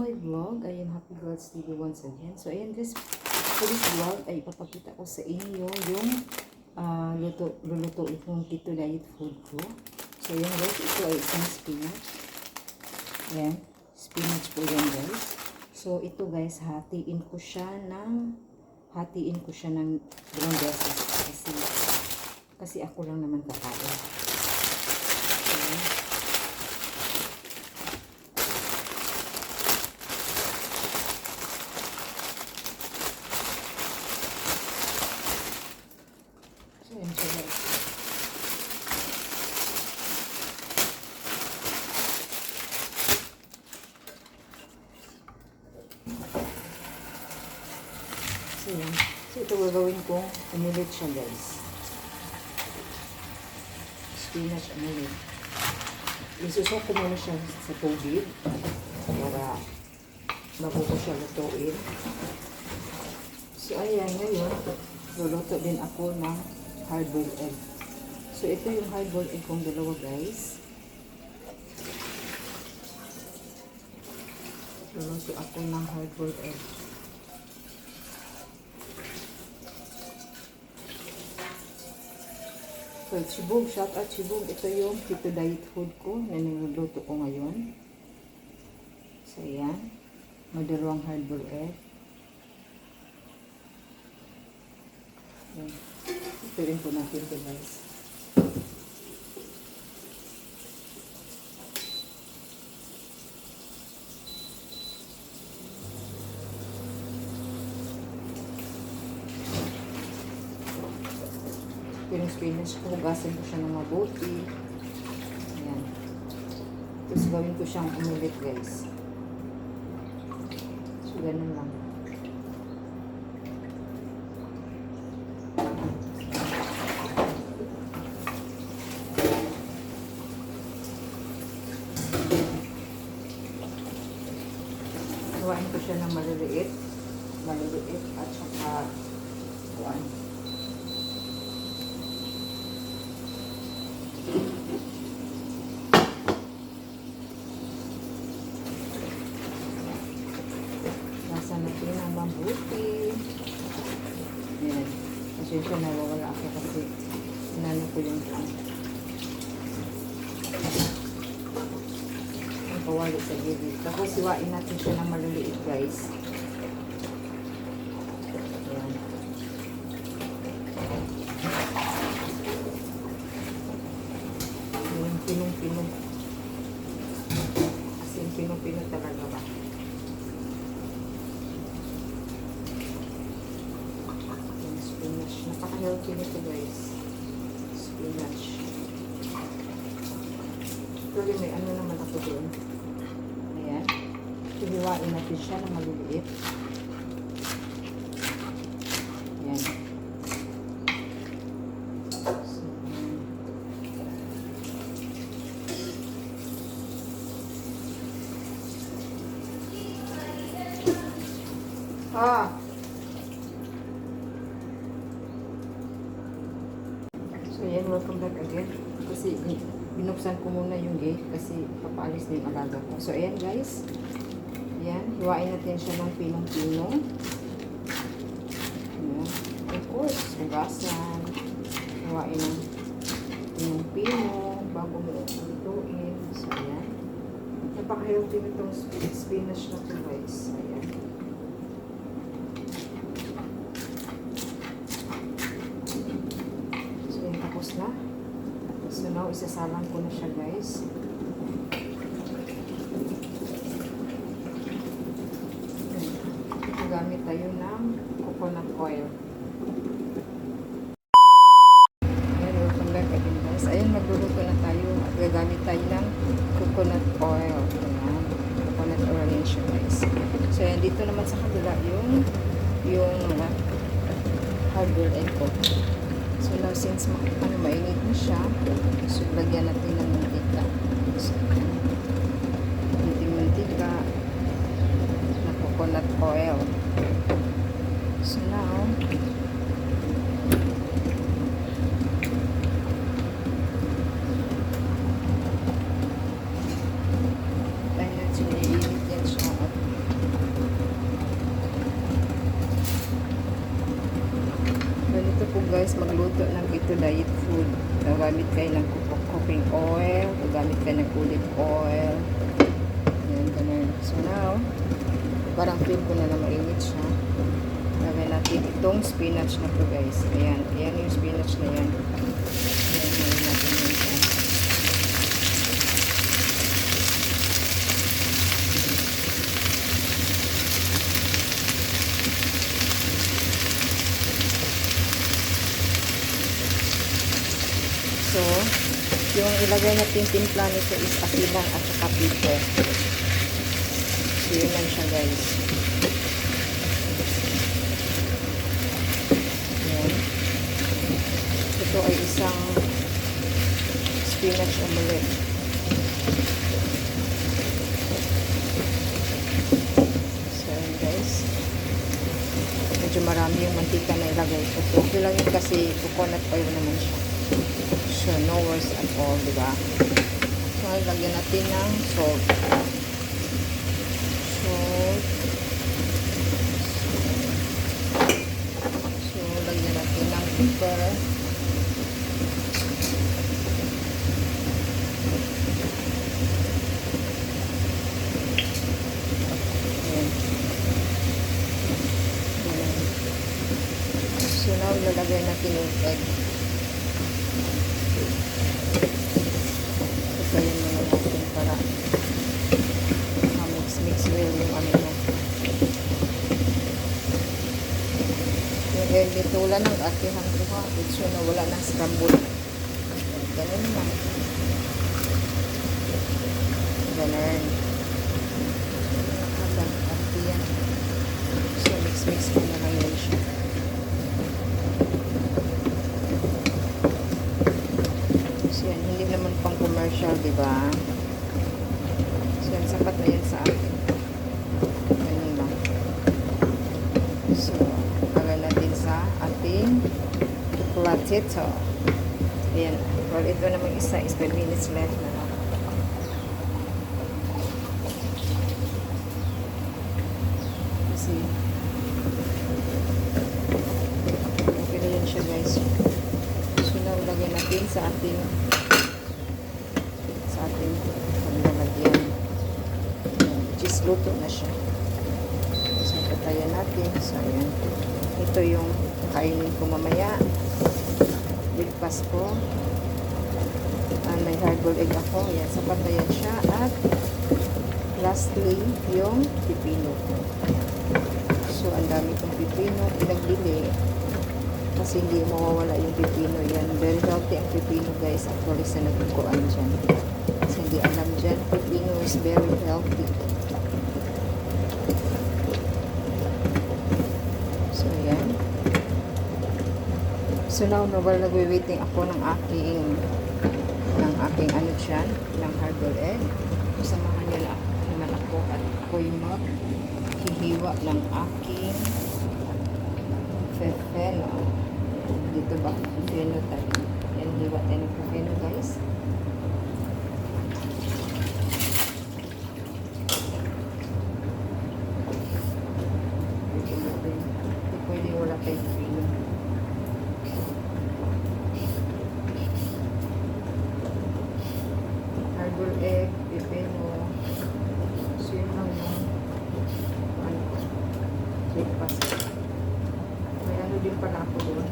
my vlog. Ayan, Happy Girls TV once again. So, ayan guys, for this vlog ay ipapakita ko sa inyo yung ah, luto, lulutuin kong keto diet food ko. So, ayan guys, ito ay isang spinach. Ayan, spinach po yan guys. So, ito guys, hatiin ko siya ng, hatiin ko siya ng brown beses kasi, kasi ako lang naman kakain. Ayan. So, yun siya guys. So, yun. So, ito gagawin ko. Umulit siya guys. Spinach umulit. Isusok ko muna siya sa tubig para bago ko siya lutuin. So, ayan, ngayon, luluto din ako ng hard-boiled egg. So, ito yung hard-boiled egg kong dalawa, guys. Luluto ako ng hard-boiled egg. So, chibog, shout out chibog. Ito yung keto diet food ko na niluluto ko ngayon. So, ayan. Madalawang hard-boiled egg. Ayan. Ito rin po natin ito guys. Spinach ko, hugasan ko siya ng mabuti. Ayan. Tapos gawin ko siyang umulit guys. So, ganun lang. Gawain ko siya ng maliliit. Maliliit at saka kuan. Nasa natin ang mabuti. Ayan. Pasensya nawawala ako kasi sinano ko yung ang kawali sa gilid. Tapos siwain natin siya ng maliliit guys. Ayan. Ayan, pinong-pinong. As in, pinong-pinong talaga ba? Ayan, spinach. Napaka-healthy nito guys. Spinach. Actually, may ano naman ako doon. Ayan. Hihiwain natin siya na maliliit. Ayan. So, Ah! So, yan. Welcome back again. Kasi, binuksan ko muna yung gate kasi papaalis na yung alaga ko. So, ayan guys. Ayan. Hiwain natin siya ng pinong-pinong. Ayan. Of course, hugasan. Hiwain ng pinong-pinong bago mo lutuin. So, ayan. Napaka-healthy nitong sp- spinach na to guys. Ayan. So, yun, tapos na. So, now, isasalang ko na siya, guys. Gamit tayo ng coconut oil. Ayan, welcome back again, tayo gagamit tayo ng coconut oil. Ayan, coconut oil yan siya, guys. So, ayan, dito naman sa kabila yung yung uh, hard-boiled egg ko. So now since ano, mainit na siya, so lagyan natin ng mantika. So, konting mantika na coconut oil. So now, dahil natin naiinit yan siya, guys, magluto ng keto diet food. Gagamit kayo ng cook- cooking oil, gagamit kayo ng olive oil. Yan, ganun. So now, parang feel ko na na mainit siya. Lagay natin itong spinach na to guys. Ayan, ayan yung spinach na yan. Ayan, lagay natin yun siya. So, yung ilagay natin timpla nito is asilan at saka pepper. So, yun lang siya guys. Ito ay isang spinach omelette. So, ayan guys. Medyo marami yung mantika na ilagay ko. So, okay lang yun kasi coconut oil naman siya. So, no worries at all, di ba? So, lagyan natin ng salt. Salt. So, lagyan natin ng pepper. So, now, lalagay natin yung egg. Pagkayin muna natin para mix-mix well yung ano niya. Yung egg dito, wala nang atihan ko ha. It's yun na wala nang scramble. Ganun lang. Ganun. Nakabang atihan. So, mix-mix ko na lang yun siya. So yan, hindi naman pang commercial, di ba? So yan, sapat na yan sa akin. Ganun lang. So, lagay natin sa ating platito. Ayan. Well, ito naman isa is 12 minutes left na lang. Okay na siya guys. So, now, lagay natin sa ating sa ating paglalagyan. Which is luto na siya. So, patayan natin. So, ayan. Ito yung kainin ko mamaya. Breakfast ko. Ah, may hard-boiled egg ako. Ayan, sa patayan siya. At lastly, yung pipino ko. So, ang dami kong pipino. Pinagbili kasi hindi mawawala yung pipino yan. Very healthy ang pipino guys. Actually sa nagkukuan dyan. Kasi hindi alam dyan, pipino is very healthy. So yan. So now, no, while nagwi-waiting ako ng aking ng aking ano dyan, ng hard-boiled egg. Samahan niyo na naman ako at ako yung maghihiwa ng aking fefeno. Dito ba? Fefeno tayo. Yan, hiwa tayo ng fefeno guys. Pwede natin. Hindi pwede wala tayong fefeno. Hard-boiled egg, pepeno. So yun lang yung ano, breakfast. May ano din pala ako doon.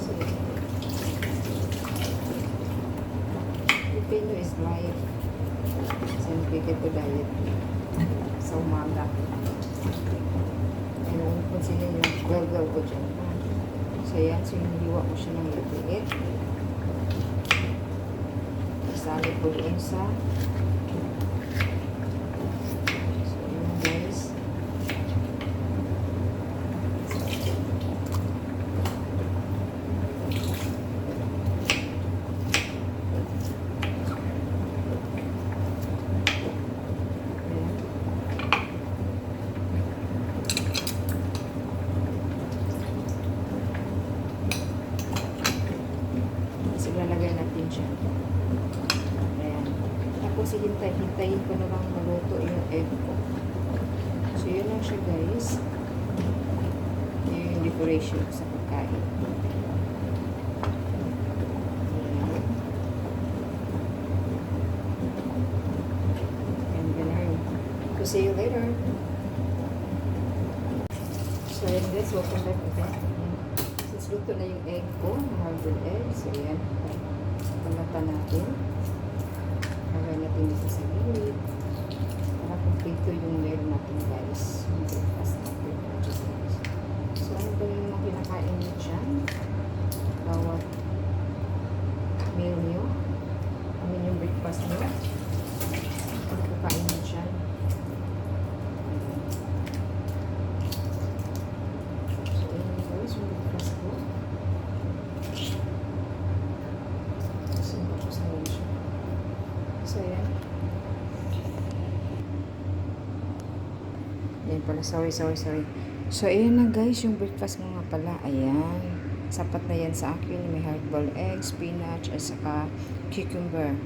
So, Pepeno is life. Siyempre keto diet. Sa umaga. Ayun, kung sino yung burger ko dyan. So, yan. So, hiniwa ko siya ng liit. Isali ko doon sa So, yun guys. Ayan. Tapos ilalagay natin siya. Ayan. Tapos hintay, hintayin ko na lang maluto yung egg ko. yun lang siya guys. Yun yung decoration sa pagkain. So, see you later. So, ayan guys, welcome back again. Luto na yung egg ko, hard-boiled egg. So, ayan. Palata natin. Lagay natin dito sa gilid. Para complete yung meal natin guys. Yung breakfast natin. So, ano ba yung mga kinakain niyo dyan? Bawat meal niyo? Ano yung breakfast niyo? Ano kakain niyo dyan? So, ayun guys, yung breakfast ko. So, tapos na yun siya. So, ayan. Ayan pala, sorry, sorry, sorry. So, ayan na guys, yung breakfast ko nga pala. Ayan. Sapat na yan sa akin. May hard-boiled egg, spinach, at saka cucumber.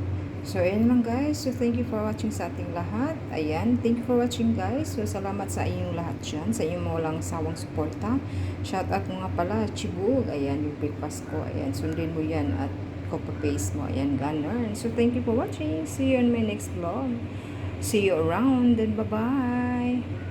So, ayan lang guys. So, thank you for watching sa ating lahat. Ayan. Thank you for watching guys. So, salamat sa inyong lahat dyan. Sa inyong walang sawang suporta. Shout out mo nga pala, Chibug. Ayan, yung breakfast ko. Ayan, sundin mo yan at copy paste mo. Ayan, ganun. So, thank you for watching. See you on my next vlog. See you around and bye-bye.